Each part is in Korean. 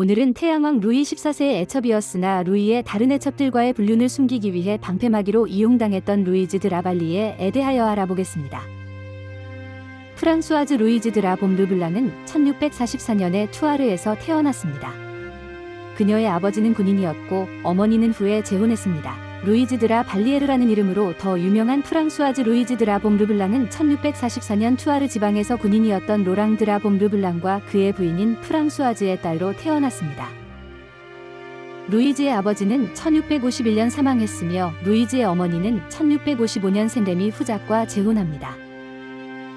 오늘은 태양왕 루이 14세의 애첩이었으나 루이의 다른 애첩들과의 불륜을 숨기기 위해 방패막이로 이용당했던 루이즈 드 라발리에 대하여 알아보겠습니다. 프랑수아즈 루이즈 드 라봄 르블랑은 1644년에 투아르에서 태어났습니다. 그녀의 아버지는 군인이었고 어머니는 후에 재혼했습니다. 루이즈 드라 발리에르라는 이름으로 더 유명한 프랑수아즈 루이즈 드라 봄 르블랑은 1644년 투아르 지방에서 군인이었던 로랑 드라 봄 르블랑과 그의 부인인 프랑수아즈의 딸로 태어났습니다. 루이즈의 아버지는 1651년 사망했으며 루이즈의 어머니는 1655년 생레미 후작과 재혼합니다.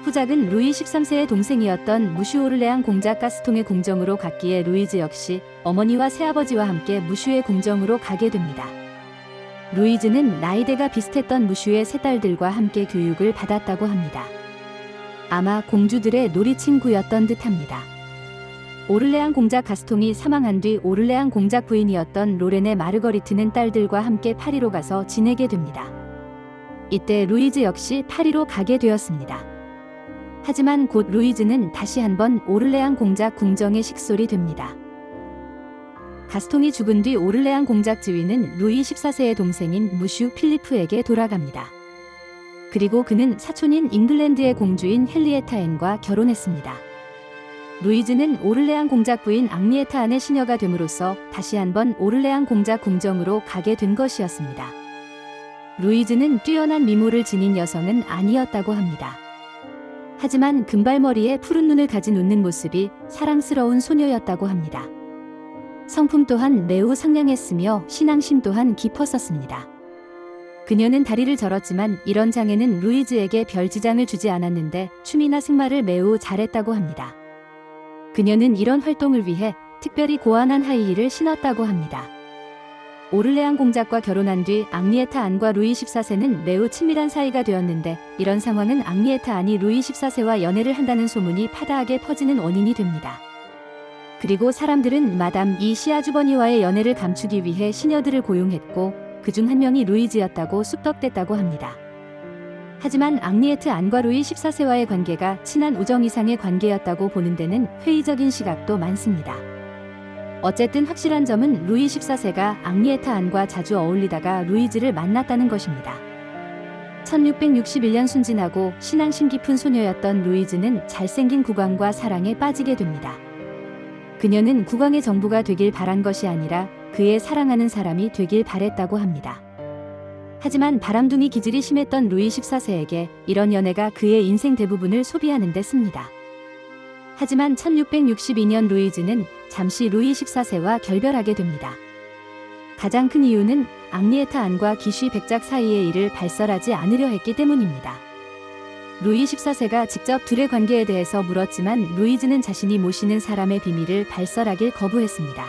후작은 루이 13세의 동생이었던 무슈 오를레앙 공작 가스통의 궁정으로 갔기에 루이즈 역시 어머니와 새아버지와 함께 무슈의 궁정으로 가게 됩니다. 루이즈는 나이대가 비슷했던 무슈의 세 딸들과 함께 교육을 받았다고 합니다. 아마 공주들의 놀이 친구였던 듯합니다. 오를레앙 공작 가스통이 사망한 뒤 오를레앙 공작 부인이었던 로렌의 마르거리트는 딸들과 함께 파리로 가서 지내게 됩니다. 이때 루이즈 역시 파리로 가게 되었습니다. 하지만 곧 루이즈는 다시 한번 오를레앙 공작 궁정에 식솔이 됩니다. 가스통이 죽은 뒤 오를레앙 공작 지위는 루이 14세의 동생인 무슈 필리프에게 돌아갑니다. 그리고 그는 사촌인 잉글랜드의 공주인 헨리에타 앤과 결혼했습니다. 루이즈는 오를레앙 공작 부인 앙리에타 안의 시녀가 됨으로써 다시 한번 오를레앙 공작 궁정으로 가게 된 것이었습니다. 루이즈는 뛰어난 미모를 지닌 여성은 아니었다고 합니다. 하지만 금발머리에 푸른 눈을 가진 웃는 모습이 사랑스러운 소녀였다고 합니다. 성품 또한 매우 상냥했으며 신앙심 또한 깊었었습니다. 그녀는 다리를 절었지만 이런 장애는 루이즈에게 별 지장을 주지 않았는데 춤이나 승마를 매우 잘했다고 합니다. 그녀는 이런 활동을 위해 특별히 고안한 하이힐을 신었다고 합니다. 오를레앙 공작과 결혼한 뒤 앙리에타 안과 루이 14세는 매우 친밀한 사이가 되었는데 이런 상황은 앙리에타 안이 루이 14세와 연애를 한다는 소문이 파다하게 퍼지는 원인이 됩니다. 그리고 사람들은 마담 이 시아주버니와의 연애를 감추기 위해 시녀들을 고용했고 그 중 한 명이 루이즈였다고 쑥덕댔다고 합니다. 하지만 앙리에트 안과 루이 14세와의 관계가 친한 우정 이상의 관계였다고 보는 데는 회의적인 시각도 많습니다. 어쨌든 확실한 점은 루이 14세가 앙리에타 안과 자주 어울리다가 루이즈를 만났다는 것입니다. 1661년 순진하고 신앙심 깊은 소녀였던 루이즈는 잘생긴 국왕과 사랑에 빠지게 됩니다. 그녀는 국왕의 정부가 되길 바란 것이 아니라 그의 사랑하는 사람이 되길 바랬다고 합니다. 하지만 바람둥이 기질이 심했던 루이 14세에게 이런 연애가 그의 인생 대부분을 소비하는 데 씁니다. 하지만 1662년 루이즈는 잠시 루이 14세와 결별하게 됩니다. 가장 큰 이유는 앙리에타 안과 기쉬 백작 사이의 일을 발설하지 않으려 했기 때문입니다. 루이 14세가 직접 둘의 관계에 대해서 물었지만 루이즈는 자신이 모시는 사람의 비밀을 발설하길 거부했습니다.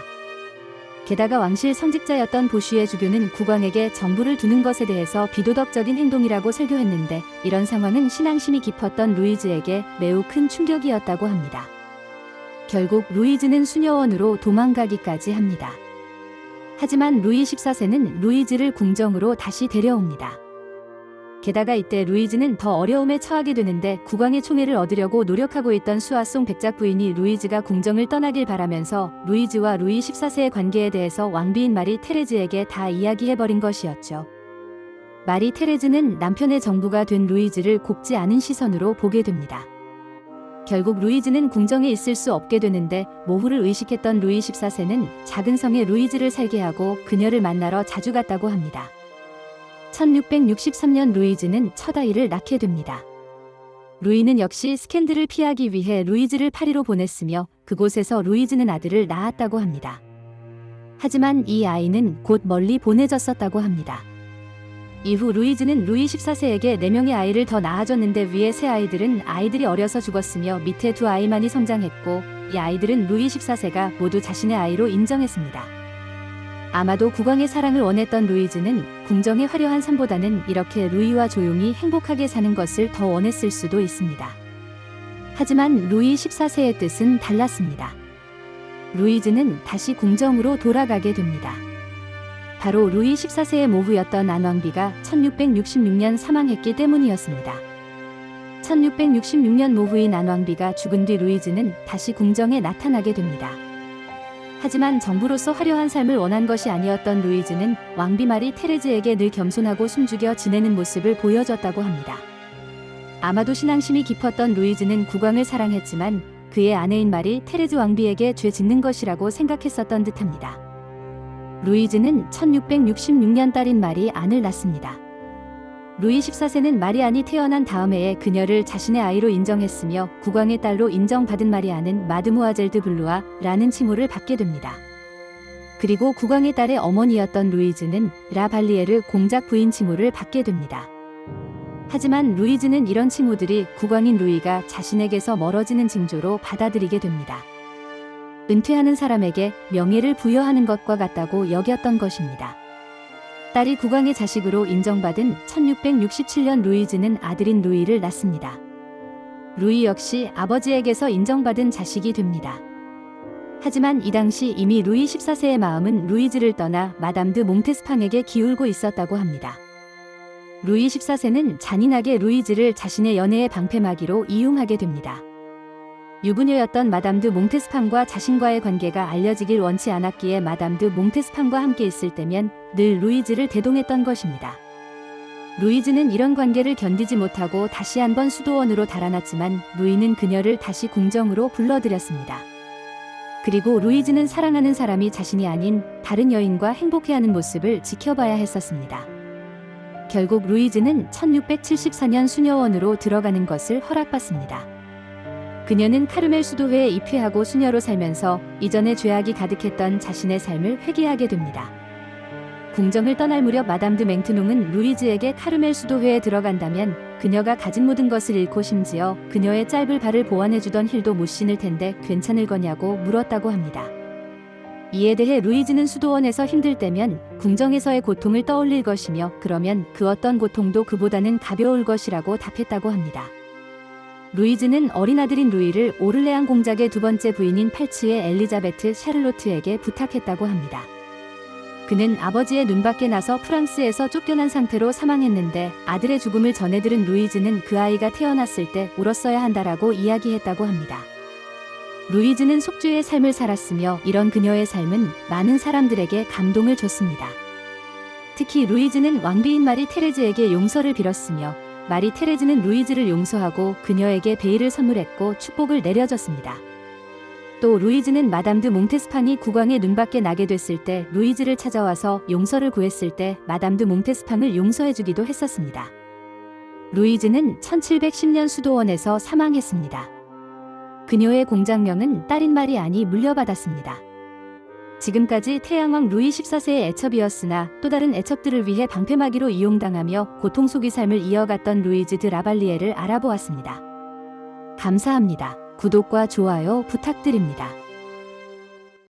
게다가 왕실 성직자였던 보쉬의 주교는 국왕에게 정부를 두는 것에 대해서 비도덕적인 행동이라고 설교했는데 이런 상황은 신앙심이 깊었던 루이즈에게 매우 큰 충격이었다고 합니다. 결국 루이즈는 수녀원으로 도망가기까지 합니다. 하지만 루이 14세는 루이즈를 궁정으로 다시 데려옵니다. 게다가 이때 루이즈는 더 어려움에 처하게 되는데 국왕의 총애를 얻으려고 노력하고 있던 수아송 백작 부인이 루이즈가 궁정을 떠나길 바라면서 루이즈와 루이 14세의 관계에 대해서 왕비인 마리 테레즈에게 다 이야기해버린 것이었죠. 마리 테레즈는 남편의 정부가 된 루이즈를 곱지 않은 시선으로 보게 됩니다. 결국 루이즈는 궁정에 있을 수 없게 되는데 모후를 의식했던 루이 14세는 작은 성에 루이즈를 살게 하고 그녀를 만나러 자주 갔다고 합니다. 1663년 루이즈는 첫 아이를 낳게 됩니다. 루이는 역시 스캔들을 피하기 위해 루이즈를 파리로 보냈으며 그곳에서 루이즈는 아들을 낳았다고 합니다. 하지만 이 아이는 곧 멀리 보내졌었다고 합니다. 이후 루이즈는 루이 14세에게 4명의 아이를 더 낳아줬는데 위에 세 아이들은 아이들이 어려서 죽었으며 밑에 두 아이만이 성장했고 이 아이들은 루이 14세가 모두 자신의 아이로 인정했습니다. 아마도 국왕의 사랑을 원했던 루이즈는 궁정의 화려한 삶보다는 이렇게 루이와 조용히 행복하게 사는 것을 더 원했을 수도 있습니다. 하지만 루이 14세의 뜻은 달랐습니다. 루이즈는 다시 궁정으로 돌아가게 됩니다. 바로 루이 14세의 모후였던 안왕비가 1666년 사망했기 때문이었습니다. 1666년 모후인 안왕비가 죽은 뒤 루이즈는 다시 궁정에 나타나게 됩니다. 하지만 정부로서 화려한 삶을 원한 것이 아니었던 루이즈는 왕비 마리 테레즈에게 늘 겸손하고 숨죽여 지내는 모습을 보여줬다고 합니다. 아마도 신앙심이 깊었던 루이즈는 국왕을 사랑했지만 그의 아내인 마리 테레즈 왕비에게 죄 짓는 것이라고 생각했었던 듯합니다. 루이즈는 1666년 딸인 마리 안을 낳습니다. 루이 14세는 마리안이 태어난 다음 해에 그녀를 자신의 아이로 인정했으며 국왕의 딸로 인정받은 마리안은 마드무아젤드 블루아라는 칭호를 받게 됩니다. 그리고 국왕의 딸의 어머니였던 루이즈는 라 발리에르 공작 부인 칭호를 받게 됩니다. 하지만 루이즈는 이런 칭호들이 국왕인 루이가 자신에게서 멀어지는 징조로 받아들이게 됩니다. 은퇴하는 사람에게 명예를 부여하는 것과 같다고 여겼던 것입니다. 딸이 국왕의 자식으로 인정받은 1667년 루이즈는 아들인 루이를 낳습니다. 루이 역시 아버지에게서 인정받은 자식이 됩니다. 하지만 이 당시 이미 루이 14세의 마음은 루이즈를 떠나 마담 드 몽테스팡에게 기울고 있었다고 합니다. 루이 14세는 잔인하게 루이즈를 자신의 연애의 방패막이로 이용하게 됩니다. 유부녀였던 마담 드 몽테스팡과 자신과의 관계가 알려지길 원치 않았기에 마담 드 몽테스팡과 함께 있을 때면 늘 루이즈를 대동했던 것입니다. 루이즈는 이런 관계를 견디지 못하고 다시 한번 수도원으로 달아났지만 루이는 그녀를 다시 궁정으로 불러들였습니다. 그리고 루이즈는 사랑하는 사람이 자신이 아닌 다른 여인과 행복해하는 모습을 지켜봐야 했었습니다. 결국 루이즈는 1674년 수녀원으로 들어가는 것을 허락받습니다. 그녀는 카르멜 수도회에 입회하고 수녀로 살면서 이전에 죄악이 가득했던 자신의 삶을 회개하게 됩니다. 궁정을 떠날 무렵 마담 드 맹트농은 루이즈에게 카르멜 수도회에 들어간다면 그녀가 가진 모든 것을 잃고 심지어 그녀의 짧을 발을 보완해주던 힐도 못 신을 텐데 괜찮을 거냐고 물었다고 합니다. 이에 대해 루이즈는 수도원에서 힘들 때면 궁정에서의 고통을 떠올릴 것이며 그러면 그 어떤 고통도 그보다는 가벼울 것이라고 답했다고 합니다. 루이즈는 어린 아들인 루이를 오를레안 공작의 두 번째 부인인 팔츠의 엘리자베트 샤를로트에게 부탁했다고 합니다. 그는 아버지의 눈밖에 나서 프랑스에서 쫓겨난 상태로 사망했는데 아들의 죽음을 전해 들은 루이즈는 그 아이가 태어났을 때 울었어야 한다라고 이야기했다고 합니다. 루이즈는 속주의 삶을 살았으며 이런 그녀의 삶은 많은 사람들에게 감동을 줬습니다. 특히 루이즈는 왕비인 마리 테레즈에게 용서를 빌었으며 마리 테레즈는 루이즈를 용서하고 그녀에게 베일을 선물했고 축복을 내려줬습니다. 또 루이즈는 마담 드 몽테스팡이 국왕의 눈밖에 나게 됐을 때 루이즈를 찾아와서 용서를 구했을 때 마담 드 몽테스팡을 용서해주기도 했었습니다. 루이즈는 1710년 수도원에서 사망했습니다. 그녀의 공장명은 딸인 마리안이 물려받았습니다. 지금까지 태양왕 루이 14세의 애첩이었으나 또 다른 애첩들을 위해 방패막이로 이용당하며 고통 속의 삶을 이어갔던 루이즈 드 라발리에를 알아보았습니다. 감사합니다. 구독과 좋아요 부탁드립니다.